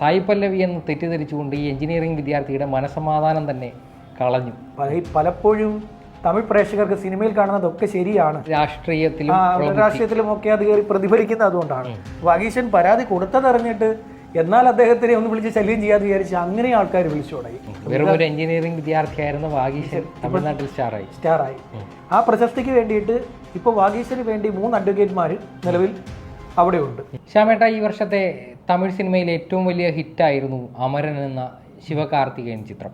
സായി പല്ലവി എന്ന് തെറ്റിദ്ധരിച്ചുകൊണ്ട് ഈ എഞ്ചിനീയറിംഗ് വിദ്യാർത്ഥിയുടെ മനസമാധാനം തന്നെ കളഞ്ഞു. പലപ്പോഴും തമിഴ് പ്രേക്ഷകർക്ക് സിനിമയിൽ കാണുന്നതൊക്കെ ശരിയാണ്. രാഷ്ട്രീയത്തിലും രാഷ്ട്രീയത്തിലും ഒക്കെ അത് കയറി പ്രതിഫലിക്കുന്നത് അതുകൊണ്ടാണ്. വകീശൻ പരാതി കൊടുത്തതറിഞ്ഞിട്ട് എന്നാൽ അദ്ദേഹത്തിനെ ഒന്ന് വിളിച്ച് ശല്യം ചെയ്യാതെ വിചാരിച്ച് അങ്ങനെ ആൾക്കാർ വിളിച്ചു തുടങ്ങി. വെറും ഒരു എഞ്ചിനീയറിംഗ് വിദ്യാർത്ഥിയായിരുന്ന വാഗീശൻ തമിഴ്നാട്ടിൽ സ്റ്റാറായി. സ്റ്റാറായി. ആ പ്രശസ്തിക്ക് വേണ്ടിയിട്ട് ഇപ്പോൾ വാഗീശന് വേണ്ടി മൂന്ന് അഡ്വക്കേറ്റ്മാർ നിലവിൽ അവിടെയുണ്ട്. ശ്യാമേട്ട ഈ വർഷത്തെ തമിഴ് സിനിമയിലെ ഏറ്റവും വലിയ ഹിറ്റായിരുന്നു അമരൻ എന്ന ശിവകാർത്തികേയൻ ചിത്രം.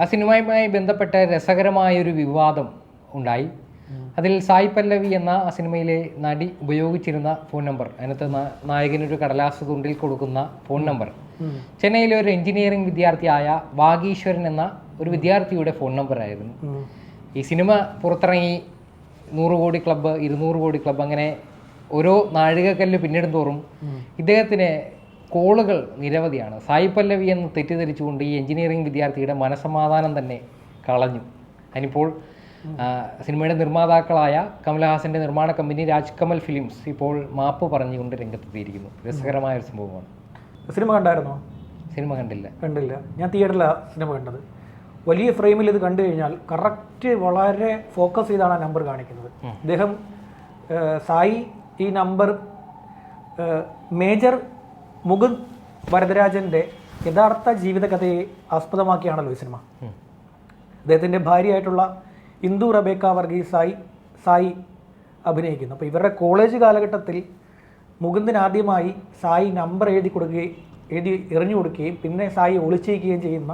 ആ സിനിമയുമായി ബന്ധപ്പെട്ട രസകരമായൊരു വിവാദം ഉണ്ടായി. അതിൽ സായി പല്ലവി എന്ന ആ സിനിമയിലെ നടി ഉപയോഗിച്ചിരുന്ന ഫോൺ നമ്പർ അതിനകത്ത് നായകനൊരു കടലാസ് തുണ്ടിൽ കൊടുക്കുന്ന ഫോൺ നമ്പർ. ചെന്നൈയിലെ ഒരു എഞ്ചിനീയറിംഗ് വിദ്യാർത്ഥിയായ വാഗീശ്വരൻ എന്ന ഒരു വിദ്യാർത്ഥിയുടെ ഫോൺ നമ്പറായിരുന്നു ആയിരുന്നു. ഈ സിനിമ പുറത്തിറങ്ങി നൂറ് കോടി ക്ലബ്ബ് ഇരുന്നൂറ് കോടി ക്ലബ്ബ് അങ്ങനെ ഓരോ നാഴികക്കല്ല് പിന്നിടും തോറും ഇദ്ദേഹത്തിന് കോളുകൾ നിരവധിയാണ്. സായി പല്ലവി എന്ന് തെറ്റിദ്ധരിച്ചുകൊണ്ട് ഈ എഞ്ചിനീയറിംഗ് വിദ്യാർത്ഥിയുടെ മനസമാധാനം തന്നെ കളഞ്ഞു. അതിനിപ്പോൾ സിനിമയുടെ നിർമ്മാതാക്കളായ കമൽഹാസന്റെ നിർമ്മാണ കമ്പനി രാജ്കമൽ ഫിലിംസ് ഇപ്പോൾ മാപ്പ് പറഞ്ഞുകൊണ്ട് രംഗത്തെത്തിയിരിക്കുന്നു. രസകരമായ ഒരു സംഭവമാണ്. സിനിമ കണ്ടായിരുന്നോ? സിനിമ കണ്ടില്ല. കണ്ടില്ല. ഞാൻ തിയേറ്ററിലാണ് സിനിമ കണ്ടത്. വലിയ ഫ്രെയിമിൽ ഇത് കണ്ടു കഴിഞ്ഞാൽ കറക്റ്റ് വളരെ ഫോക്കസ് ചെയ്താണ് ആ നമ്പർ കാണിക്കുന്നത്. അദ്ദേഹം സായി ഈ നമ്പർ മേജർ മുകുന്ദ് വരദരാജന്റെ യഥാർത്ഥ ജീവിതകഥയെ ആസ്പദമാക്കിയാണല്ലോ ഈ സിനിമ. അദ്ദേഹത്തിന്റെ ഭാര്യയായിട്ടുള്ള ഇന്ദു റബേക്ക വർഗീസ് സായി സായി അഭിനയിക്കുന്നു. അപ്പോൾ ഇവരുടെ കോളേജ് കാലഘട്ടത്തിൽ മുകുന്ദൻ ആദ്യമായി സായി നമ്പർ എഴുതി കൊടുക്കുകയും എഴുതി എറിഞ്ഞു കൊടുക്കുകയും പിന്നെ സായി ഒളിച്ചേക്കുകയും ചെയ്യുന്ന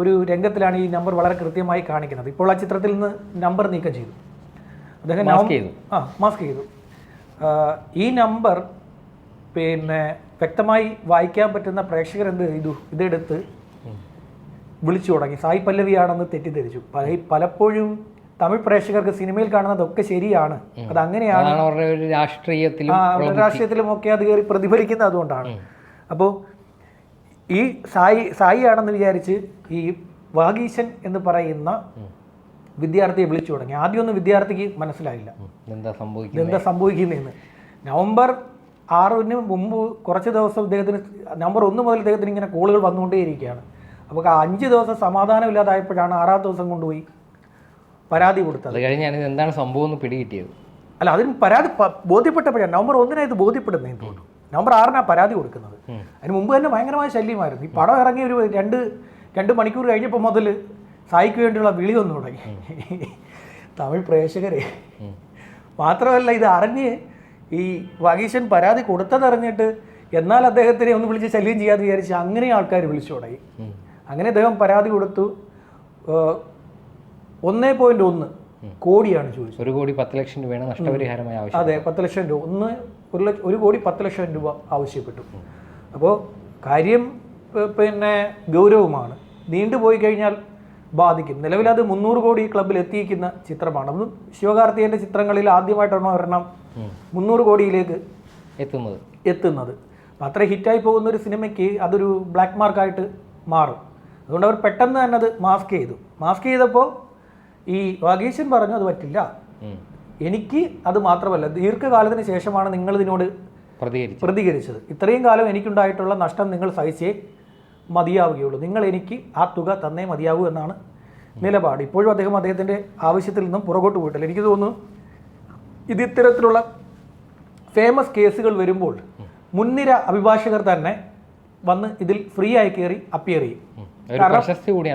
ഒരു രംഗത്തിലാണ് ഈ നമ്പർ വളരെ കൃത്യമായി കാണിക്കുന്നത്. ഇപ്പോൾ ആ ചിത്രത്തിൽ നിന്ന് നമ്പർ നീക്കം ചെയ്തു. അദ്ദേഹം ആ മാസ്ക് ചെയ്തു. ഈ നമ്പർ പിന്നെ വ്യക്തമായി വായിക്കാൻ പറ്റുന്ന പ്രേക്ഷകർ എന്ത് ചെയ്തു? ഇതെടുത്ത് വിളിച്ചു തുടങ്ങി. സായി പല്ലവിയാണെന്ന് തെറ്റിദ്ധരിച്ചു. പല- പലപ്പോഴും തമിഴ് പ്രേക്ഷകർക്ക് സിനിമയിൽ കാണുന്നതൊക്കെ ശരിയാണ്. അത് അങ്ങനെയാണ് രാഷ്ട്രീയത്തിലും രാഷ്ട്രീയത്തിലും ഒക്കെ അത് കയറി പ്രതിഫലിക്കുന്നത് അതുകൊണ്ടാണ്. അപ്പോൾ ഈ സായി സായി ആണെന്ന് വിചാരിച്ച് ഈ വാഗീശൻ എന്ന് പറയുന്ന വിദ്യാർത്ഥിയെ വിളിച്ചു തുടങ്ങി. ആദ്യമൊന്നും വിദ്യാർത്ഥിക്ക് മനസ്സിലായില്ല. എന്താ സംഭവിക്കുന്നത് എന്താ സംഭവിക്കുന്നതെന്ന് നവംബർ ആറിന് മുമ്പ് കുറച്ച് ദിവസം ഇദ്ദേഹത്തിന് നവംബർ ഒന്ന് മുതൽ ഇദ്ദേഹത്തിന് ഇങ്ങനെ കോളുകൾ വന്നുകൊണ്ടേയിരിക്കുകയാണ്. അപ്പോൾ ആ അഞ്ച് ദിവസം സമാധാനമില്ലാതായപ്പോഴാണ് ആറാം ദിവസം കൊണ്ടുപോയി പരാതി കൊടുത്തത്. ഇത് എന്താണ് സംഭവം എന്ന് പിടികിട്ടിയത്? അല്ല അതിന് പരാതി ബോധ്യപ്പെട്ടപ്പോഴാണ്. നവംബർ ഒന്നിനാണ് ഇത് ബോധ്യപ്പെടുന്നതെന്ന് തോന്നുന്നു. നവംബർ ആറിനാണ് പരാതി കൊടുക്കുന്നത്. അതിന് മുമ്പ് തന്നെ ഭയങ്കരമായ ശല്യമായിരുന്നു. ഈ പടം ഇറങ്ങിയ ഒരു രണ്ട് രണ്ട് മണിക്കൂർ കഴിഞ്ഞപ്പോൾ മുതൽ സായിക്ക് വേണ്ടിയുള്ള വിളി വന്നു തുടങ്ങി. തമിഴ് പ്രേക്ഷകരെ. മാത്രമല്ല ഇത് അറിഞ്ഞ് ഈ വകീശൻ പരാതി കൊടുത്തതറിഞ്ഞിട്ട് എന്നാൽ അദ്ദേഹത്തിനെ ഒന്ന് വിളിച്ച് ശല്യം ചെയ്യാതെ വിചാരിച്ച് അങ്ങനെ ആൾക്കാർ വിളിച്ചു തുടങ്ങി. അങ്ങനെ അദ്ദേഹം പരാതി കൊടുത്തു. ഒന്നേ പോയിന്റ് ഒന്ന് കോടിയാണ് ചോദിച്ചത്. ഒരു കോടി പത്ത് ലക്ഷം രൂപയാണ് നഷ്ടപരിഹാരമായി ആവശ്യം അതെ പത്ത് ലക്ഷം രൂപ. ഒന്ന് ഒരു ലക്ഷം ഒരു കോടി പത്ത് ലക്ഷം രൂപ ആവശ്യപ്പെട്ടു. അപ്പോൾ കാര്യം പിന്നെ ഗൗരവമാണ്. നീണ്ടുപോയി കഴിഞ്ഞാൽ ബാധിക്കും. നിലവിൽ അത് മുന്നൂറ് കോടി ക്ലബിൽ എത്തിയിരിക്കുന്ന ചിത്രമാണ്. അത് ശിവകാർത്തികന്റെ ചിത്രങ്ങളിൽ ആദ്യമായിട്ടാണ് ഒരെണ്ണം. മുന്നൂറ് കോടിയിലേക്ക് എത്തുന്നത്. എത്തുന്നത്. അപ്പം അത്ര ഹിറ്റായി പോകുന്ന ഒരു സിനിമയ്ക്ക് അതൊരു ബ്ലാക്ക് മാർക്കായിട്ട് മാറും. അതുകൊണ്ട് അവർ പെട്ടെന്ന് തന്നെ അത് മാസ്ക് ചെയ്തു. മാസ്ക് ചെയ്തപ്പോൾ ഈ വാഗീശൻ പറഞ്ഞു അത് പറ്റില്ല. എനിക്ക് അത് മാത്രമല്ല ദീർഘകാലത്തിന് ശേഷമാണ് നിങ്ങൾ ഇതിനോട് പ്രതികരിച്ചു പ്രതികരിച്ചത്. ഇത്രയും കാലം എനിക്കുണ്ടായിട്ടുള്ള നഷ്ടം നിങ്ങൾ സഹിച്ചേ മതിയാവുകയുള്ളൂ. നിങ്ങൾ എനിക്ക് ആ തുക തന്നേ മതിയാവൂ എന്നാണ് നിലപാട്. ഇപ്പോഴും അദ്ദേഹം അദ്ദേഹത്തിന്റെ ആവശ്യത്തിൽ നിന്നും പുറകോട്ട് പോയിട്ടില്ല. എനിക്ക് തോന്നുന്നു ഇത് ഇത്തരത്തിലുള്ള ഫേമസ് കേസുകൾ വരുമ്പോൾ മുൻനിര അഭിഭാഷകർ തന്നെ വന്ന് ഇതിൽ ഫ്രീ ആയി കയറി അപ്പിയർ ചെയ്യും. കാരണം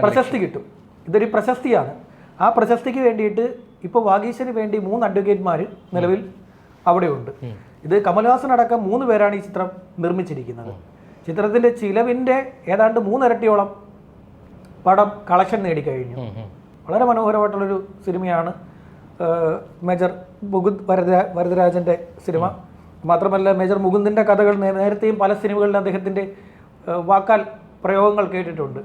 പ്രശസ്തി കിട്ടും. ഇതൊരു പ്രശസ്തിയാണ്. ആ പ്രശസ്തിക്ക് വേണ്ടിയിട്ട് ഇപ്പോൾ വാഗീശന് വേണ്ടി മൂന്ന് അഡ്വക്കേറ്റ്മാർ നിലവിൽ അവിടെയുണ്ട്. ഇത് കമൽഹാസൻ അടക്കം മൂന്ന് പേരാണ് ഈ ചിത്രം നിർമ്മിച്ചിരിക്കുന്നത്. ചിത്രത്തിന്റെ ചിലവിന്റെ ഏതാണ്ട് മൂന്നിരട്ടിയോളം പടം കളക്ഷൻ നേടിക്കഴിഞ്ഞു. വളരെ മനോഹരമായിട്ടുള്ളൊരു സിനിമയാണ് മേജർ മുകുന്ദ് വരദ വരദരാജന്റെ സിനിമ. മാത്രമല്ല മേജർ മുകുന്ദിന്റെ കഥകൾ നേരത്തെയും പല സിനിമകളിൽ അദ്ദേഹത്തിന്റെ വാക്കാൽ പ്രയോഗങ്ങൾ കേട്ടിട്ടുണ്ട്.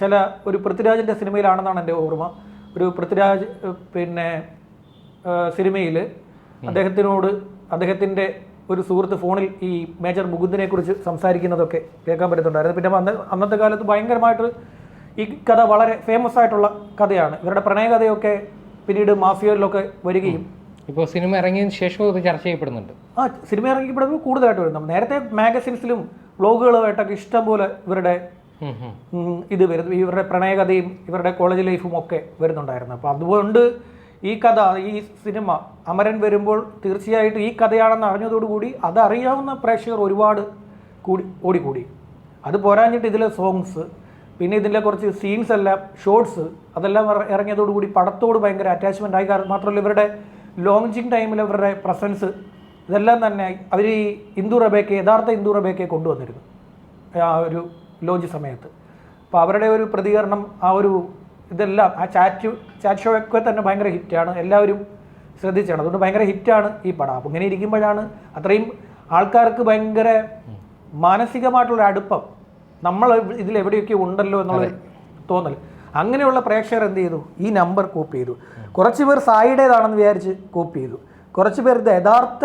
ചില ഒരു പൃഥ്വിരാജിന്റെ സിനിമയിലാണെന്നാണ് എന്റെ ഓർമ്മ. ഒരു പൃഥ്വിരാജ് പിന്നെ സിനിമയിൽ അദ്ദേഹത്തിനോട് അദ്ദേഹത്തിന്റെ ഒരു സുഹൃത്ത് ഫോണിൽ ഈ മേജർ മുകുന്ദിനെ കുറിച്ച് സംസാരിക്കുന്നതൊക്കെ കേൾക്കാൻ പറ്റുന്നുണ്ടായിരുന്നു. പിന്നെ അന്ന് അന്നത്തെ കാലത്ത് ഭയങ്കരമായിട്ട് ഈ കഥ വളരെ ഫേമസ് ആയിട്ടുള്ള കഥയാണ്. ഇവരുടെ പ്രണയകഥയൊക്കെ പിന്നീട് മാഫിയയിലൊക്കെ വരികയും ഇപ്പോൾ സിനിമ ഇറങ്ങിയതിന് ശേഷവും ഇത് ചർച്ച ചെയ്യപ്പെടുന്നുണ്ട്. ആ സിനിമ ഇറങ്ങിയപ്പെടുമ്പോൾ കൂടുതലായിട്ട് വരുന്നു നേരത്തെ മാഗസിൻസിലും വ്ളോഗുകളുമായിട്ടൊക്കെ ഇഷ്ടംപോലെ ഇവരുടെ ഇത് വരുന്നു. ഇവരുടെ പ്രണയകഥയും ഇവരുടെ കോളേജ് ലൈഫും ഒക്കെ വരുന്നുണ്ടായിരുന്നു. അപ്പോൾ അതുകൊണ്ട് ഈ കഥ ഈ സിനിമ അമരൻ വരുമ്പോൾ തീർച്ചയായിട്ടും ഈ കഥയാണെന്ന് അറിഞ്ഞതോടുകൂടി അതറിയാവുന്ന പ്രേക്ഷകർ ഒരുപാട് കൂടി ഓടിക്കൂടി. അത് പോരാഞ്ഞിട്ട് ഇതിലെ സോങ്സ് പിന്നെ ഇതിലെ കുറച്ച് സീൻസ് എല്ലാം ഷോർട്സ് അതെല്ലാം ഇറ- ഇറങ്ങിയതോടുകൂടി പടത്തോട് ഭയങ്കര അറ്റാച്ച്മെന്റ് ആയി. കാരണം മാത്രമല്ല ഇവരുടെ ലോഞ്ചിങ് ടൈമിൽ ഇവരുടെ പ്രസൻസ് ഇതെല്ലാം തന്നെ അവർ ഈ ഇന്ദു റബേക്കെ യഥാർത്ഥ ഇന്ദു റബേക്കെ കൊണ്ടുവന്നിരുന്നു. ആ ഒരു ലോഞ്ച് സമയത്ത്. അപ്പോൾ അവരുടെ ഒരു പ്രതികരണം ആ ഒരു ഇതെല്ലാം ആ ചാറ്റ് ചാറ്റ് ഷോ ഒക്കെ തന്നെ ഭയങ്കര ഹിറ്റാണ് എല്ലാവരും ശ്രദ്ധിച്ചാണ് അതുകൊണ്ട് ഭയങ്കര ഹിറ്റാണ് ഈ പടം. അപ്പം ഇങ്ങനെ ഇരിക്കുമ്പോഴാണ് അത്രയും ആൾക്കാർക്ക് ഭയങ്കര മാനസികമായിട്ടുള്ള അടുപ്പം. നമ്മൾ ഇതിൽ എവിടെയൊക്കെ ഉണ്ടല്ലോ എന്നുള്ള തോന്നൽ. അങ്ങനെയുള്ള പ്രേക്ഷകർ എന്ത് ചെയ്തു? ഈ നമ്പർ കോപ്പി ചെയ്തു. കുറച്ച് പേർ സായിയുടേതാണെന്ന് വിചാരിച്ച് കോപ്പി ചെയ്തു. കുറച്ച് പേർ ഇത് യഥാർത്ഥ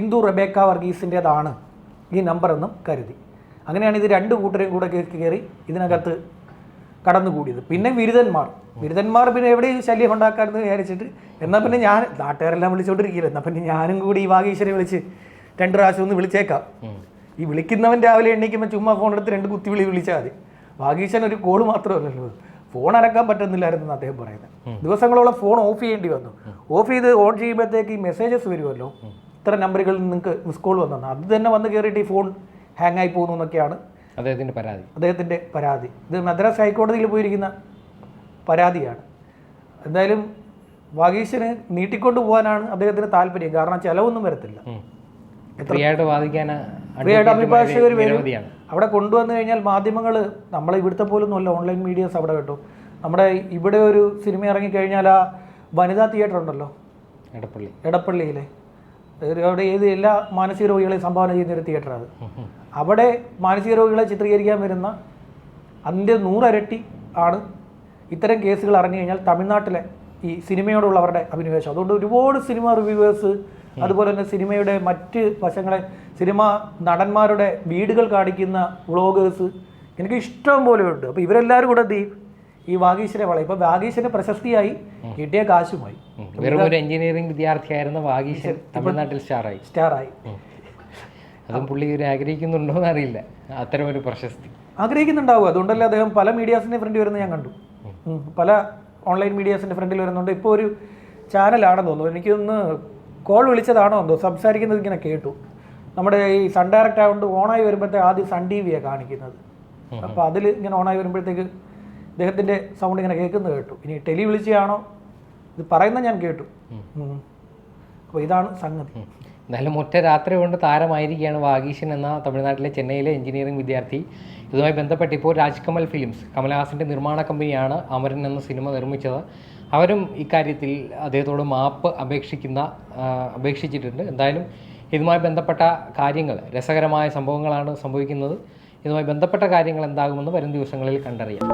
ഇന്ദു റബേക്ക വർഗീസിന്റെതാണ് ഈ നമ്പർ എന്നും കരുതി. അങ്ങനെയാണ് ഇത് രണ്ട് കൂട്ടരെയും കൂടെ കയറി ഇതിനകത്ത് കടന്നുകൂടിയത്. പിന്നെ ബിരുദന്മാർ ബിരുദന്മാർ പിന്നെ എവിടെ ഈ ശല്യം ഉണ്ടാക്കാമെന്ന് വിചാരിച്ചിട്ട് എന്നാൽ പിന്നെ ഞാൻ നാട്ടുകാരെല്ലാം വിളിച്ചുകൊണ്ടിരിക്കില്ല എന്നാൽ പിന്നെ ഞാനും കൂടി ഈ വാഗീശ്വരെ വിളിച്ച് രണ്ട് പ്രാവശ്യം ഒന്ന് വിളിച്ചേക്കാം. ഈ വിളിക്കുന്നവൻ രാവിലെ എണ്ണീക്കുമ്പോൾ ചുമ്മാ ഫോൺ എടുത്ത് രണ്ട് കുത്തി വിളി വിളിച്ചാൽ മതി. വാഗീശൻ ഒരു കോൾ മാത്രമല്ലല്ലോ. ഫോൺ അടക്കാൻ പറ്റുന്നില്ലായിരുന്നു അദ്ദേഹം പറയുന്നത്. ദിവസങ്ങളോളം ഫോൺ ഓഫ് ചെയ്യേണ്ടി വന്നു. ഓഫ് ചെയ്ത് ഓൺ ചെയ്യുമ്പോഴത്തേക്ക് ഈ മെസ്സേജസ് വരുമല്ലോ. ഇത്ര നമ്പറുകളിൽ നിങ്ങൾക്ക് മിസ് കോൾ വന്നു അത് തന്നെ വന്ന് കയറിയിട്ട് ഈ ഫോൺ ഹാങ് ആയി പോകുന്നു എന്നൊക്കെയാണ് അദ്ദേഹത്തിന്റെ പരാതി. അദ്ദേഹത്തിന്റെ പരാതി. ഇത് മദ്രാസ് ഹൈക്കോടതിയിൽ പോയിരിക്കുന്ന പരാതിയാണ്. എന്തായാലും വാഗീഷിന് നീട്ടിക്കൊണ്ടു പോകാനാണ് അദ്ദേഹത്തിന് താല്പര്യം. കാരണം ചിലവൊന്നും വരത്തില്ല. വാദിക്കാൻ അഭിഭാഷകർ വരും. അവിടെ കൊണ്ടുവന്നു കഴിഞ്ഞാൽ മാധ്യമങ്ങൾ നമ്മളെ ഇവിടുത്തെ പോലും അല്ല. ഓൺലൈൻ മീഡിയസ് അവിടെ കേട്ടോ. നമ്മുടെ ഇവിടെ ഒരു സിനിമ ഇറങ്ങിക്കഴിഞ്ഞാൽ ആ വനിതാ തിയേറ്റർ ഉണ്ടല്ലോ. എടപ്പള്ളി. എടപ്പള്ളിയിലെ. അവിടെ ഏത് എല്ലാ മാനസിക രോഗികളെയും സംഭാവന ചെയ്യുന്ന ഒരു തിയേറ്ററാണ് അവിടെ മാനസിക രോഗികളെ ചിത്രീകരിക്കാൻ വരുന്ന അതിന്റെ നൂറരട്ടി ആണ് ഇത്തരം കേസുകൾ അറിഞ്ഞു കഴിഞ്ഞാൽ തമിഴ്നാട്ടിലെ ഈ സിനിമയോടുള്ള അവരുടെ അഭിനിവേശം. അതുകൊണ്ട് ഒരുപാട് സിനിമ റിവ്യൂവേഴ്സ് അതുപോലെ തന്നെ സിനിമയുടെ മറ്റ് വശങ്ങളെ സിനിമ നടന്മാരുടെ വീടുകൾ കാണിക്കുന്ന വ്ളോഗേഴ്സ് എനിക്ക് ഇഷ്ടം പോലെ ഉണ്ട് അപ്പോൾ ഇവരെല്ലാവരും കൂടെ ചെയ്യും ഈ വാഗീശനെ വളയും ഇപ്പൊ വാഗീശന് പ്രശസ്തിയായി കിട്ടിയ കാശുമായി. വെറും ഒരു എഞ്ചിനീയറിംഗ് വിദ്യാർത്ഥിയായിരുന്ന വാഗീശൻ തമിഴ്നാട്ടിൽ സ്റ്റാറായി. സ്റ്റാറായി. അതും പുള്ളി ഒരു ആഗ്രഹിക്കുന്നുണ്ടോ എന്നറിയില്ല. അത്തരം ഒരു പ്രശസ്തി. ആഗ്രഹിക്കുന്നുണ്ടാവും. അതുകൊണ്ടല്ലേ അദ്ദേഹം പല മീഡിയാസിന്റെ ഫ്രണ്ടിൽ വരുന്നത് ഞാൻ കണ്ടു. പല ഓൺലൈൻ മീഡിയാസിന്റെ ഫ്രണ്ടിൽ വരുന്നുണ്ട്. ഇപ്പോൾ ഒരു ചാനലാണെന്ന് തോന്നുന്നു. എനിക്കൊന്ന് കോൾ വിളിച്ചതാണോ എന്തോ. സംസാരിക്കുന്നത് ഇങ്ങനെ കേട്ടു. നമ്മുടെ ഈ സൺ ഡയറക്റ്റ് ആയതുകൊണ്ട് ഓണായി വരുമ്പോഴത്തെ ആദ്യം സൺ ടി വിയാണ് കാണിക്കുന്നത്. അപ്പോൾ അതിൽ ഇങ്ങനെ ഓണായി വരുമ്പോഴത്തേക്ക് ഇദ്ദേഹത്തിന്റെ സൗണ്ട് ഇങ്ങനെ കേൾക്കുന്നത് കേട്ടു. ഇനി ടെലി വിളിച്ചാണോ ഇത് പറയുന്നത് ഞാൻ കേട്ടു. അപ്പോൾ ഇതാണ് സംഗതി. എന്നാലും ഒറ്റ രാത്രി കൊണ്ട് താരമായിരിക്കുകയാണ് വാഗീശൻ എന്ന തമിഴ്നാട്ടിലെ ചെന്നൈയിലെ എഞ്ചിനീയറിംഗ് വിദ്യാർത്ഥി. ഇതുമായി ബന്ധപ്പെട്ട് ഇപ്പോൾ രാജ്കമൽ ഫിലിംസ് കമലഹാസിന്റെ നിർമ്മാണ കമ്പനിയാണ് അമരൻ എന്ന സിനിമ നിർമ്മിച്ചത്. അവരും ഇക്കാര്യത്തിൽ അദ്ദേഹത്തോട് മാപ്പ് അപേക്ഷിക്കുന്ന അപേക്ഷിച്ചിട്ടുണ്ട്. എന്തായാലും ഇതുമായി ബന്ധപ്പെട്ട കാര്യങ്ങൾ രസകരമായ സംഭവങ്ങളാണ് സംഭവിക്കുന്നത്. ഇതുമായി ബന്ധപ്പെട്ട കാര്യങ്ങൾ എന്താകുമെന്ന് വരും ദിവസങ്ങളിൽ കണ്ടറിയാം.